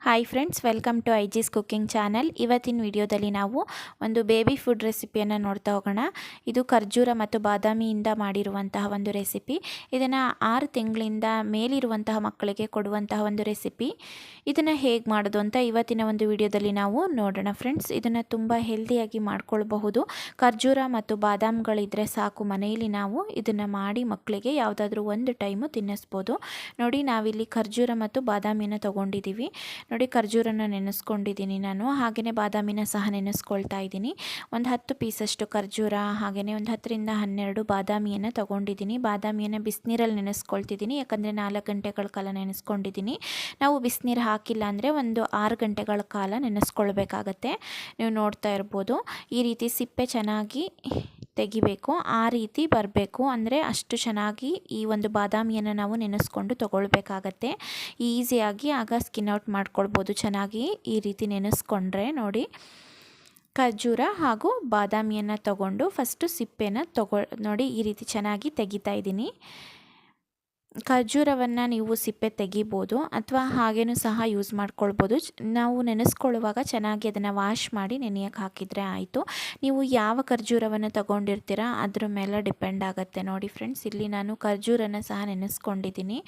Hi friends welcome to I G's cooking channel ಇವತ್ತಿನ ವಿಡಿಯೋದಲ್ಲಿ ನಾವು ಒಂದು ಬೇಬಿ ಫುಡ್ ರೆಸಿಪಿಯನ್ನು ನೋಡ್ತಾ ಹೋಗೋಣ. ಇದು ಖರ್ಜೂರ ಮತ್ತು ಬಾದಾಮಿಯಿಂದ ಮಾಡಿರುವಂತಹ ಒಂದು ರೆಸಿಪಿ ಇದನ್ನು ಆರು ತಿಂಗಳಿಂದ ಮೇಲಿರುವಂತಹ ಮಕ್ಕಳಿಗೆ ಕೊಡುವಂತಹ ಒಂದು ರೆಸಿಪಿ ಇದನ್ನು ಹೇಗೆ ಮಾಡೋದು ಅಂತ ಇವತ್ತಿನ ಒಂದು ವಿಡಿಯೋದಲ್ಲಿ ನಾವು ನೋಡೋಣ ಫ್ರೆಂಡ್ಸ್ ಇದನ್ನು ತುಂಬ ಹೆಲ್ದಿಯಾಗಿ ಮಾಡ್ಕೊಳ್ಬಹುದು. ಖರ್ಜೂರ ಮತ್ತು ಬಾದಾಮ್ಗಳಿದ್ರೆ ಸಾಕು, ಮನೆಯಲ್ಲಿ ನಾವು ಇದನ್ನು ಮಾಡಿ ಮಕ್ಕಳಿಗೆ ಯಾವುದಾದ್ರೂ ಒಂದು ಟೈಮು ತಿನ್ನಿಸ್ಬೋದು. ನೋಡಿ, ನಾವಿಲ್ಲಿ ಖರ್ಜೂರ ಮತ್ತು ಬಾದಾಮಿಯನ್ನು ತೊಗೊಂಡಿದ್ದೀವಿ ನೋಡಿ ಖರ್ಜೂರನ ನೆನೆಸ್ಕೊಂಡಿದ್ದೀನಿ ನಾನು. ಹಾಗೆಯೇ ಬಾದಾಮಿನ ಸಹ ನೆನೆಸ್ಕೊಳ್ತಾ ಇದ್ದೀನಿ. ಒಂದು ಹತ್ತು ಪೀಸಷ್ಟು ಖರ್ಜೂರ ಹಾಗೆಯೇ ಒಂದು ಹತ್ತರಿಂದ ಹನ್ನೆರಡು ಬಾದಾಮಿಯನ್ನು ತೊಗೊಂಡಿದ್ದೀನಿ. ಬಾದಾಮಿಯನ್ನು ಬಿಸಿನೀರಲ್ಲಿ ನೆನೆಸ್ಕೊಳ್ತಿದ್ದೀನಿ. ಯಾಕಂದರೆ ನಾಲ್ಕು ಗಂಟೆಗಳ ಕಾಲ ನೆನೆಸ್ಕೊಂಡಿದ್ದೀನಿ. ನಾವು ಬಿಸಿನೀರು ಹಾಕಿಲ್ಲ ಅಂದರೆ ಒಂದು ಆರು ಗಂಟೆಗಳ ಕಾಲ ನೆನೆಸ್ಕೊಳ್ಬೇಕಾಗತ್ತೆ. ನೀವು ನೋಡ್ತಾ ಇರ್ಬೋದು. ಈ ರೀತಿ ಸಿಪ್ಪೆ ಚೆನ್ನಾಗಿ ತೆಗಿಬೇಕು, ಆ ರೀತಿ ಬರಬೇಕು. ಅಂದರೆ ಅಷ್ಟು ಚೆನ್ನಾಗಿ ಈ ಒಂದು ಬಾದಾಮಿಯನ್ನು ನಾವು ನೆನೆಸ್ಕೊಂಡು ತೊಗೊಳ್ಬೇಕಾಗತ್ತೆ. ಈಸಿಯಾಗಿ ಆಗ ಸ್ಕಿನ್ ಔಟ್ ಮಾಡ್ಕೊಳ್ಬೋದು. ಚೆನ್ನಾಗಿ ಈ ರೀತಿ ನೆನೆಸ್ಕೊಂಡ್ರೆ ನೋಡಿ, ಖರ್ಜೂರ ಹಾಗೂ ಬಾದಾಮಿಯನ್ನು ತಗೊಂಡು ಫಸ್ಟು ಸಿಪ್ಪೆನ ತಗೊ ನೋಡಿ ಈ ರೀತಿ ಚೆನ್ನಾಗಿ ತೆಗಿತಾ ಇದ್ದೀನಿ. ಖರ್ಜೂರವನ್ನು ನೀವು ಸಿಪ್ಪೆ ತೆಗಿಬೋದು ಅಥವಾ ಹಾಗೇನೂ ಸಹ ಯೂಸ್ ಮಾಡ್ಕೊಳ್ಬೋದು. ನಾವು ನೆನೆಸ್ಕೊಳ್ಳುವಾಗ ಚೆನ್ನಾಗಿ ಅದನ್ನು ವಾಶ್ ಮಾಡಿ ನೆನೆಯಕ್ಕೆ ಹಾಕಿದರೆ ಆಯಿತು. ನೀವು ಯಾವ ಖರ್ಜೂರವನ್ನು ತಗೊಂಡಿರ್ತೀರಾ ಅದ್ರ ಮೇಲೆ ಡಿಪೆಂಡ್ ಆಗುತ್ತೆ. ನೋಡಿ ಫ್ರೆಂಡ್ಸ್ ಇಲ್ಲಿ ನಾನು ಖರ್ಜೂರನ್ನು ಸಹ ನೆನೆಸ್ಕೊಂಡಿದ್ದೀನಿ.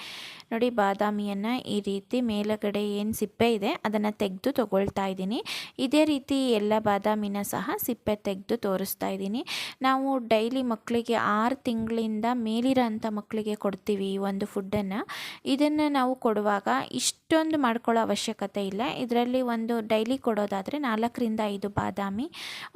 ನೋಡಿ ಬಾದಾಮಿಯನ್ನು ಈ ರೀತಿ ಮೇಲಗಡೆ ಏನು ಸಿಪ್ಪೆ ಇದೆ ಅದನ್ನು ತೆಗೆದು ತೊಗೊಳ್ತಾ ಇದ್ದೀನಿ. ಇದೇ ರೀತಿ ಎಲ್ಲ ಬಾದಾಮಿನ ಸಹ ಸಿಪ್ಪೆ ತೆಗೆದು ತೋರಿಸ್ತಾ ಇದ್ದೀನಿ. ನಾವು ಡೈಲಿ ಮಕ್ಕಳಿಗೆ ಆರು ತಿಂಗಳಿಂದ ಮೇಲಿರೋ ಅಂಥ ಮಕ್ಕಳಿಗೆ ಕೊಡ್ತೀವಿ ಒಂದು ಫುಡ್ಡನ್ನು ಇದನ್ನು ನಾವು ಕೊಡುವಾಗ ಇಷ್ಟೊಂದು ಮಾಡ್ಕೊಳ್ಳೋ ಅವಶ್ಯಕತೆ ಇಲ್ಲ. ಇದರಲ್ಲಿ ಒಂದು ಡೈಲಿ ಕೊಡೋದಾದರೆ ನಾಲ್ಕರಿಂದ ಐದು ಬಾದಾಮಿ,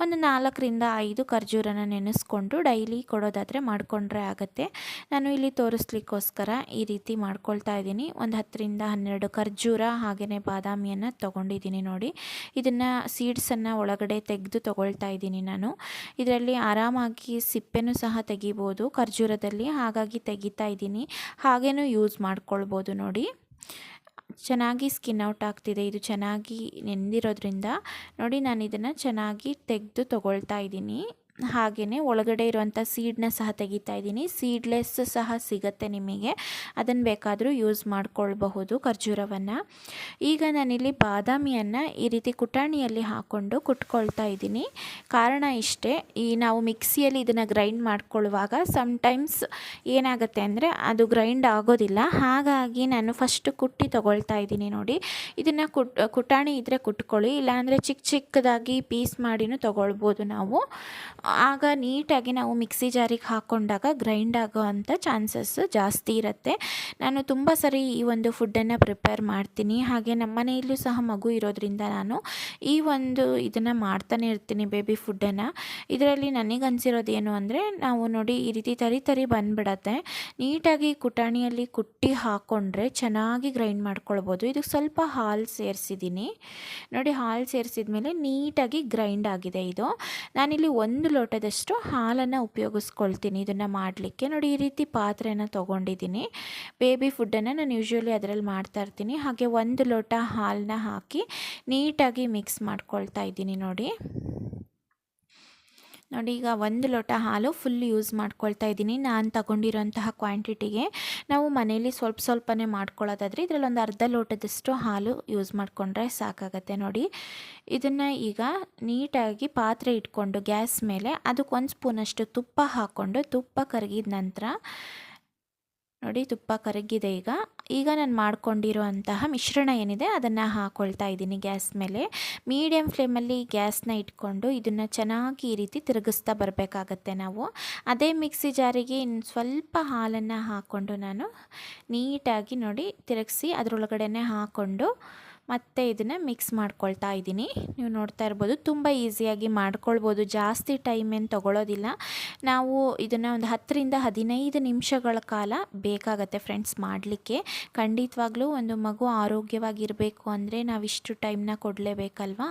ಒಂದು ನಾಲ್ಕರಿಂದ ಐದು ಖರ್ಜೂರನ ನೆನೆಸ್ಕೊಂಡು ಡೈಲಿ ಕೊಡೋದಾದರೆ ಮಾಡಿಕೊಂಡ್ರೆ ಆಗುತ್ತೆ. ನಾನು ಇಲ್ಲಿ ತೋರಿಸ್ಲಿಕ್ಕೋಸ್ಕರ ಈ ರೀತಿ ಮಾಡ್ಕೊಳ್ತಾ ಇದ್ದೀನಿ. ಒಂದು ಹತ್ತರಿಂದ ಹನ್ನೆರಡು ಖರ್ಜೂರ ಹಾಗೆಯೇ ಬಾದಾಮಿಯನ್ನು ತೊಗೊಂಡಿದ್ದೀನಿ ನೋಡಿ. ಇದನ್ನು ಸೀಡ್ಸನ್ನು ಒಳಗಡೆ ತೆಗೆದು ತೊಗೊಳ್ತಾ ಇದ್ದೀನಿ ನಾನು. ಇದರಲ್ಲಿ ಆರಾಮಾಗಿ ಸಿಪ್ಪೆನೂ ಸಹ ತೆಗಿಬೋದು ಖರ್ಜೂರದಲ್ಲಿ, ಹಾಗಾಗಿ ತೆಗಿತಾ ಇದ್ದೀನಿ. ಹಾಗೇನೂ ಯೂಸ್ ಮಾಡ್ಕೊಳ್ಬೋದು ನೋಡಿ. ಚೆನ್ನಾಗಿ ಸ್ಕಿನ್ ಔಟ್ ಆಗ್ತಿದೆ. ಇದು ಚೆನ್ನಾಗಿ ನೆಂದಿರೋದ್ರಿಂದ ನೋಡಿ ನಾನು ಇದನ್ನು ಚೆನ್ನಾಗಿ ತೆಗೆದು ತೊಗೊಳ್ತಾ ಇದ್ದೀನಿ. ಹಾಗೆಯೇ ಒಳಗಡೆ ಇರುವಂಥ ಸೀಡ್ನ ಸಹ ತೆಗಿತಾ ಇದ್ದೀನಿ. ಸೀಡ್ಲೆಸ್ ಸಹ ಸಿಗುತ್ತೆ ನಿಮಗೆ. ಅದನ್ನು ಬೇಕಾದರೂ ಯೂಸ್ ಮಾಡ್ಕೊಳ್ಬಹುದು ಖರ್ಜೂರವನ್ನು. ಈಗ ನಾನಿಲ್ಲಿ ಬಾದಾಮಿಯನ್ನು ಈ ರೀತಿ ಕುಟಾಣಿಯಲ್ಲಿ ಹಾಕ್ಕೊಂಡು ಕುಟ್ಕೊಳ್ತಾ ಇದ್ದೀನಿ. ಕಾರಣ ಇಷ್ಟೇ, ಈ ನಾವು ಮಿಕ್ಸಿಯಲ್ಲಿ ಇದನ್ನು ಗ್ರೈಂಡ್ ಮಾಡ್ಕೊಳ್ಳುವಾಗ ಸಮ್ಟೈಮ್ಸ್ ಏನಾಗುತ್ತೆ ಅಂದರೆ ಅದು ಗ್ರೈಂಡ್ ಆಗೋದಿಲ್ಲ. ಹಾಗಾಗಿ ನಾನು ಫಸ್ಟ್ ಕುಟ್ಟಿ ತೊಗೊಳ್ತಾ ಇದ್ದೀನಿ ನೋಡಿ. ಇದನ್ನು ಕುಟ್, ಕುಟಾಣಿ ಇದ್ದರೆ ಕುಟ್ಕೊಳ್ಳಿ, ಇಲ್ಲಾಂದರೆ ಚಿಕ್ಕ ಚಿಕ್ಕದಾಗಿ ಪೀಸ್ ಮಾಡಿನೂ ತೊಗೊಳ್ಬೋದು ನಾವು. ಆಗ ನೀಟಾಗಿ ನಾವು ಮಿಕ್ಸಿ ಜಾರಿಗೆ ಹಾಕ್ಕೊಂಡಾಗ ಗ್ರೈಂಡ್ ಆಗೋ ಅಂಥ ಚಾನ್ಸಸ್ ಜಾಸ್ತಿ ಇರುತ್ತೆ. ನಾನು ತುಂಬ ಸರಿ ಈ ಒಂದು ಫುಡ್ಡನ್ನು ಪ್ರಿಪೇರ್ ಮಾಡ್ತೀನಿ. ಹಾಗೆ ನಮ್ಮ ಮನೆಯಲ್ಲೂ ಸಹ ಮಗು ಇರೋದ್ರಿಂದ ನಾನು ಈ ಒಂದು ಇದನ್ನು ಮಾಡ್ತಾನೆ ಇರ್ತೀನಿ ಬೇಬಿ ಫುಡ್ಡನ್ನು. ಇದರಲ್ಲಿ ನನಗೆ ಅನಿಸಿರೋದು ಏನು ಅಂದರೆ ನಾವು ನೋಡಿ ಈ ರೀತಿ ತರಿ ತರಿ ಬಂದುಬಿಡತ್ತೆ. ನೀಟಾಗಿ ಕುಟಾಣಿಯಲ್ಲಿ ಕುಟ್ಟಿ ಹಾಕ್ಕೊಂಡ್ರೆ ಚೆನ್ನಾಗಿ ಗ್ರೈಂಡ್ ಮಾಡ್ಕೊಳ್ಬೋದು. ಇದಕ್ಕೆ ಸ್ವಲ್ಪ ಹಾಲು ಸೇರಿಸಿದ್ದೀನಿ. ನೋಡಿ ಹಾಲು ಸೇರಿಸಿದ ಮೇಲೆ ನೀಟಾಗಿ ಗ್ರೈಂಡ್ ಆಗಿದೆ ಇದು. ನಾನಿಲ್ಲಿ ಒಂದು ಲೋಟದಷ್ಟು ಹಾಲನ್ನು ಉಪಯೋಗಿಸ್ಕೊಳ್ತೀನಿ. ಇದನ್ನು ಮಾಡಲಿಕ್ಕೆ ನೋಡಿ, ಈ ರೀತಿ ಪಾತ್ರೆನ ತೊಗೊಂಡಿದ್ದೀನಿ. ಬೇಬಿ ಫುಡ್ಡನ್ನು ನಾನು ಯೂಶ್ವಲಿ ಅದರಲ್ಲಿ ಮಾಡ್ತಾ ಇರ್ತೀನಿ. ಹಾಗೆ ಒಂದು ಲೋಟ ಹಾಲನ್ನ ಹಾಕಿ ನೀಟಾಗಿ ಮಿಕ್ಸ್ ಮಾಡ್ಕೊಳ್ತಾ ಇದ್ದೀನಿ ನೋಡಿ. ನೋಡಿ, ಈಗ ಒಂದು ಲೋಟ ಹಾಲು ಫುಲ್ ಯೂಸ್ ಮಾಡ್ಕೊಳ್ತಾ ಇದ್ದೀನಿ. ನಾನು ತಗೊಂಡಿರೋಂತಹ ಕ್ವಾಂಟಿಟಿಗೆ ನಾವು ಮನೇಲಿ ಸ್ವಲ್ಪ ಸ್ವಲ್ಪನೇ ಮಾಡ್ಕೊಳ್ಳೋದಾದರೆ ಇದರಲ್ಲಿ ಒಂದು ಅರ್ಧ ಲೋಟದಷ್ಟು ಹಾಲು ಯೂಸ್ ಮಾಡಿಕೊಂಡ್ರೆ ಸಾಕಾಗತ್ತೆ ನೋಡಿ. ಇದನ್ನು ಈಗ ನೀಟಾಗಿ ಪಾತ್ರೆ ಇಟ್ಕೊಂಡು ಗ್ಯಾಸ್ ಮೇಲೆ ಅದಕ್ಕೆ ಒಂದು ಸ್ಪೂನಷ್ಟು ತುಪ್ಪ ಹಾಕ್ಕೊಂಡು ತುಪ್ಪ ಕರಗಿದ ನಂತರ ನೋಡಿ, ತುಪ್ಪ ಕರಗಿದೆ ಈಗ. ಈಗ ನಾನು ಮಾಡ್ಕೊಂಡಿರುವಂತಹ ಮಿಶ್ರಣ ಏನಿದೆ, ಅದನ್ನು ಹಾಕ್ಕೊಳ್ತಾ ಇದ್ದೀನಿ ಗ್ಯಾಸ್ ಮೇಲೆ. ಮೀಡಿಯಮ್ ಫ್ಲೇಮಲ್ಲಿ ಗ್ಯಾಸ್ನ ಇಟ್ಕೊಂಡು ಇದನ್ನು ಚೆನ್ನಾಗಿ ಈ ರೀತಿ ತಿರುಗಿಸ್ತಾ ಬರಬೇಕಾಗತ್ತೆ ನಾವು. ಅದೇ ಮಿಕ್ಸಿ ಜಾರಿಗೆ ಇನ್ನು ಸ್ವಲ್ಪ ಹಾಲನ್ನು ಹಾಕ್ಕೊಂಡು ನಾನು ನೀಟಾಗಿ ನೋಡಿ ತಿರುಗಿಸಿ ಅದರೊಳಗಡೆ ಹಾಕ್ಕೊಂಡು ಮತ್ತು ಇದನ್ನು ಮಿಕ್ಸ್ ಮಾಡ್ಕೊಳ್ತಾ ಇದ್ದೀನಿ. ನೀವು ನೋಡ್ತಾ ಇರ್ಬೋದು, ತುಂಬ ಈಸಿಯಾಗಿ ಮಾಡ್ಕೊಳ್ಬೋದು. ಜಾಸ್ತಿ ಟೈಮ್ ಏನು ತೊಗೊಳೋದಿಲ್ಲ. ನಾವು ಇದನ್ನು ಒಂದು ಹತ್ತರಿಂದ ಹದಿನೈದು ನಿಮಿಷಗಳ ಕಾಲ ಬೇಕಾಗತ್ತೆ ಫ್ರೆಂಡ್ಸ್ ಮಾಡಲಿಕ್ಕೆ. ಖಂಡಿತವಾಗ್ಲೂ ಒಂದು ಮಗು ಆರೋಗ್ಯವಾಗಿರಬೇಕು ಅಂದರೆ ನಾವಿಷ್ಟು ಟೈಮ್ನ ಕೊಡಲೇಬೇಕಲ್ವಾ?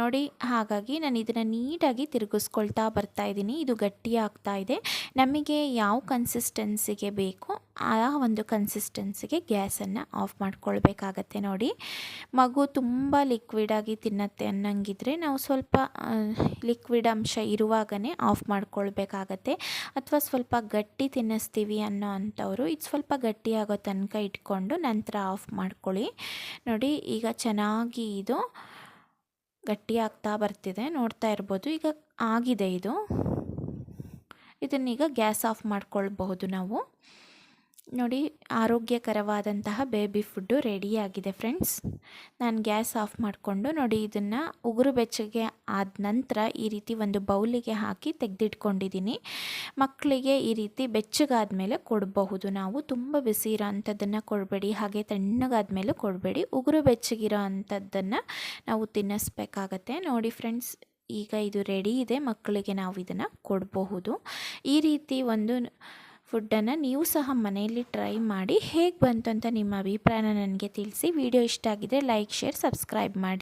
ನೋಡಿ, ಹಾಗಾಗಿ ನಾನು ಇದನ್ನು ನೀಟಾಗಿ ತಿರುಗಿಸ್ಕೊಳ್ತಾ ಬರ್ತಾ ಇದ್ದೀನಿ. ಇದು ಗಟ್ಟಿ ಆಗ್ತಾ ಇದೆ. ನಮಗೆ ಯಾವ ಕನ್ಸಿಸ್ಟೆನ್ಸಿಗೆ ಬೇಕು ಆ ಒಂದು ಕನ್ಸಿಸ್ಟೆನ್ಸಿಗೆ ಗ್ಯಾಸನ್ನು ಆಫ್ ಮಾಡ್ಕೊಳ್ಬೇಕಾಗತ್ತೆ ನೋಡಿ. ಮಗು ತುಂಬ ಲಿಕ್ವಿಡಾಗಿ ತಿನ್ನತ್ತೆ ಅನ್ನಂಗಿದ್ರೆ ನಾವು ಸ್ವಲ್ಪ ಲಿಕ್ವಿಡ್ ಅಂಶ ಇರುವಾಗಲೇ ಆಫ್ ಮಾಡ್ಕೊಳ್ಬೇಕಾಗತ್ತೆ. ಅಥವಾ ಸ್ವಲ್ಪ ಗಟ್ಟಿ ತಿನ್ನಿಸ್ತೀವಿ ಅನ್ನೋ ಅಂಥವ್ರು ಇದು ಸ್ವಲ್ಪ ಗಟ್ಟಿಯಾಗೋ ತನಕ ಇಟ್ಕೊಂಡು ನಂತರ ಆಫ್ ಮಾಡ್ಕೊಳ್ಳಿ. ನೋಡಿ, ಈಗ ಚೆನ್ನಾಗಿ ಇದು ಗಟ್ಟಿ ಆಗ್ತಾ ಬರ್ತಿದೆ. ನೋಡ್ತಾ ಇರ್ಬೋದು. ಈಗ ಆಗಿದೆ ಇದು. ಇದನ್ನೀಗ ಗ್ಯಾಸ್ ಆಫ್ ಮಾಡ್ಕೊಳ್ಬಹುದು ನಾವು. ನೋಡಿ, ಆರೋಗ್ಯಕರವಾದಂತಹ ಬೇಬಿ ಫುಡ್ಡು ರೆಡಿಯಾಗಿದೆ ಫ್ರೆಂಡ್ಸ್. ನಾನು ಗ್ಯಾಸ್ ಆಫ್ ಮಾಡಿಕೊಂಡು ನೋಡಿ, ಇದನ್ನು ಉಗುರು ಬೆಚ್ಚಗೆ ಆದ ನಂತರ ಈ ರೀತಿ ಒಂದು ಬೌಲಿಗೆ ಹಾಕಿ ತೆಗೆದಿಟ್ಕೊಂಡಿದ್ದೀನಿ ಮಕ್ಕಳಿಗೆ ಈ ರೀತಿ ಬೆಚ್ಚಗಾದ ಮೇಲೆ ಕೊಡಬಹುದು. ನಾವು ತುಂಬ ಬಿಸಿ ಇರೋ ಅಂಥದ್ದನ್ನು ಕೊಡಬೇಡಿ, ಹಾಗೆ ತಣ್ಣಗಾದ ಮೇಲೆ ಕೊಡಬೇಡಿ. ಉಗುರು ಬೆಚ್ಚಗಿರೋ ಅಂಥದ್ದನ್ನು ನಾವು ತಿನ್ನಿಸ್ಬೇಕಾಗತ್ತೆ. ನೋಡಿ ಫ್ರೆಂಡ್ಸ್, ಈಗ ಇದು ರೆಡಿ ಇದೆ. ಮಕ್ಕಳಿಗೆ ನಾವು ಇದನ್ನು ಕೊಡಬಹುದು. ಈ ರೀತಿ ಒಂದು ಫುಡ್ಡನ್ನು ನೀವು ಸಹ ಮನೆಯಲ್ಲಿ ಟ್ರೈ ಮಾಡಿ ಹೇಗೆ ಬಂತು ಅಂತ ನಿಮ್ಮ ಅಭಿಪ್ರಾಯನ ನನಗೆ ತಿಳಿಸಿ. ವಿಡಿಯೋ ಇಷ್ಟ ಆಗಿದ್ದರೆ ಲೈಕ್, ಶೇರ್, ಸಬ್ಸ್ಕ್ರೈಬ್ ಮಾಡಿ.